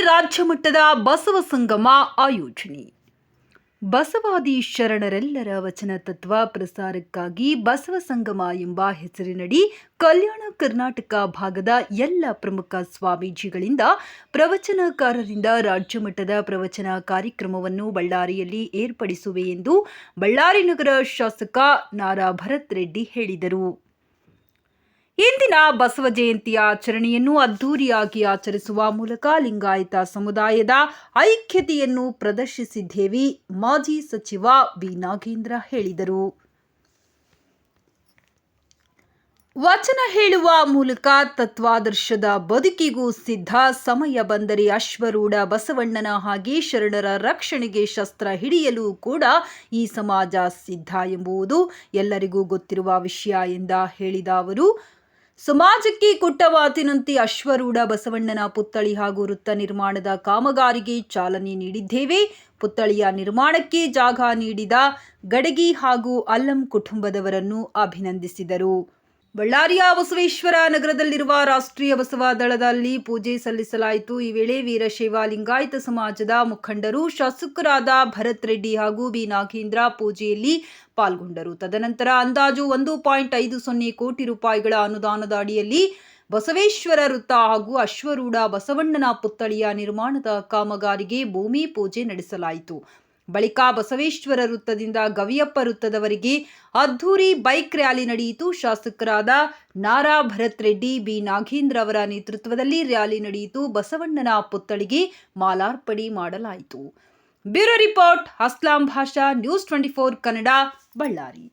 ರಾಜ್ಯ ಮಟ್ಟದ ಬಸವ ಸಂಗಮ ಆಯೋಜನೆ. ಬಸವಾದಿ ಶರಣರೆಲ್ಲರ ವಚನ ತತ್ವ ಪ್ರಸಾರಕ್ಕಾಗಿ ಬಸವ ಸಂಗಮ ಎಂಬ ಹೆಸರಿನಡಿ ಕಲ್ಯಾಣ ಕರ್ನಾಟಕ ಭಾಗದ ಎಲ್ಲ ಪ್ರಮುಖ ಸ್ವಾಮೀಜಿಗಳಿಂದ ಪ್ರವಚನಕಾರರಿಂದ ರಾಜ್ಯ ಮಟ್ಟದ ಪ್ರವಚನ ಕಾರ್ಯಕ್ರಮವನ್ನು ಬಳ್ಳಾರಿಯಲ್ಲಿ ಏರ್ಪಡಿಸುವೆ ಎಂದು ಬಳ್ಳಾರಿ ನಗರ ಶಾಸಕ ನಾರಾ ಭರತ್ ರೆಡ್ಡಿ ಹೇಳಿದರು. ಇಂದಿನ ಬಸವ ಜಯಂತಿಯ ಆಚರಣೆಯನ್ನು ಅದ್ದೂರಿಯಾಗಿ ಆಚರಿಸುವ ಮೂಲಕ ಲಿಂಗಾಯತ ಸಮುದಾಯದ ಐಕ್ಯತೆಯನ್ನು ಪ್ರದರ್ಶಿಸಿದ್ದೇವೆ, ಮಾಜಿ ಸಚಿವ ಬಿ ನಾಗೇಂದ್ರ ಹೇಳಿದರು. ವಚನ ಹೇಳುವ ಮೂಲಕ ತತ್ವಾದರ್ಶದ ಬದುಕಿಗೂ ಸಿದ್ಧ ಸಮಯ ಬಂದರೆ ಅಶ್ವರೂಢ ಬಸವಣ್ಣನ ಹಾಗೆ ಶರಣರ ರಕ್ಷಣೆಗೆ ಶಸ್ತ್ರ ಹಿಡಿಯಲು ಕೂಡ ಈ ಸಮಾಜ ಸಿದ್ಧ ಎಂಬುದು ಎಲ್ಲರಿಗೂ ಗೊತ್ತಿರುವ ವಿಷಯ ಎಂದ ಹೇಳಿದ ಅವರು. ಸಮಾಜಕ್ಕೆ ಕೊಟ್ಟ ಮಾತಿನಂತೆ ಅಶ್ವರೂಢ ಬಸವಣ್ಣನ ಪುತ್ಥಳಿ ಹಾಗೂ ವೃತ್ತ ನಿರ್ಮಾಣದ ಕಾಮಗಾರಿಗೆ ಚಾಲನೆ ನೀಡಿದ್ದೇವೆ. ಪುತ್ಥಳಿಯ ನಿರ್ಮಾಣಕ್ಕೆ ಜಾಗ ನೀಡಿದ ಗಡಗಿ ಹಾಗೂ ಅಲ್ಲಂ ಕುಟುಂಬದವರನ್ನು ಅಭಿನಂದಿಸಿದರು. ಬಳ್ಳಾರಿಯ ಬಸವೇಶ್ವರ ನಗರದಲ್ಲಿರುವ ರಾಷ್ಟ್ರೀಯ ಬಸವ ದಳದಲ್ಲಿ ಪೂಜೆ ಸಲ್ಲಿಸಲಾಯಿತು. ಈ ವೇಳೆ ವೀರಶೈವ ಲಿಂಗಾಯತ ಸಮಾಜದ ಮುಖಂಡರು, ಶಾಸಕರಾದ ಭರತ್ ರೆಡ್ಡಿ ಹಾಗೂ ಬಿ. ನಾಗೇಂದ್ರ ಪೂಜೆಯಲ್ಲಿ ಪಾಲ್ಗೊಂಡರು. ತದನಂತರ ಅಂದಾಜು ಒಂದು ಪಾಯಿಂಟ್ ಐದು ಸೊನ್ನೆ ಕೋಟಿ ರೂಪಾಯಿಗಳ ಅನುದಾನದ ಅಡಿಯಲ್ಲಿ ಬಸವೇಶ್ವರ ವೃತ್ತ ಹಾಗೂ ಅಶ್ವರೂಢ ಬಸವಣ್ಣನ ಪುತ್ಥಳಿಯ ನಿರ್ಮಾಣದ ಕಾಮಗಾರಿಗೆ ಭೂಮಿ ಪೂಜೆ ನಡೆಸಲಾಯಿತು. ಬಳಿಕ ಬಸವೇಶ್ವರ ವೃತ್ತದಿಂದ ಗವಿಯಪ್ಪ ವೃತ್ತದವರೆಗೆ ಅದ್ಧೂರಿ ಬೈಕ್ ರ್ಯಾಲಿ ನಡೆಯಿತು. ಶಾಸಕರಾದ ನಾರಾ ಭರತ್ ರೆಡ್ಡಿ, ಬಿ ನಾಗೇಂದ್ರ ಅವರ ನೇತೃತ್ವದಲ್ಲಿ ರ್ಯಾಲಿ ನಡೆಯಿತು. ಬಸವಣ್ಣನ ಪುತ್ಥಳಿಗೆ ಮಾಲಾರ್ಪಣೆ ಮಾಡಲಾಯಿತು. Bureau report, Aslam Basha, news twenty four Kannada, Ballari.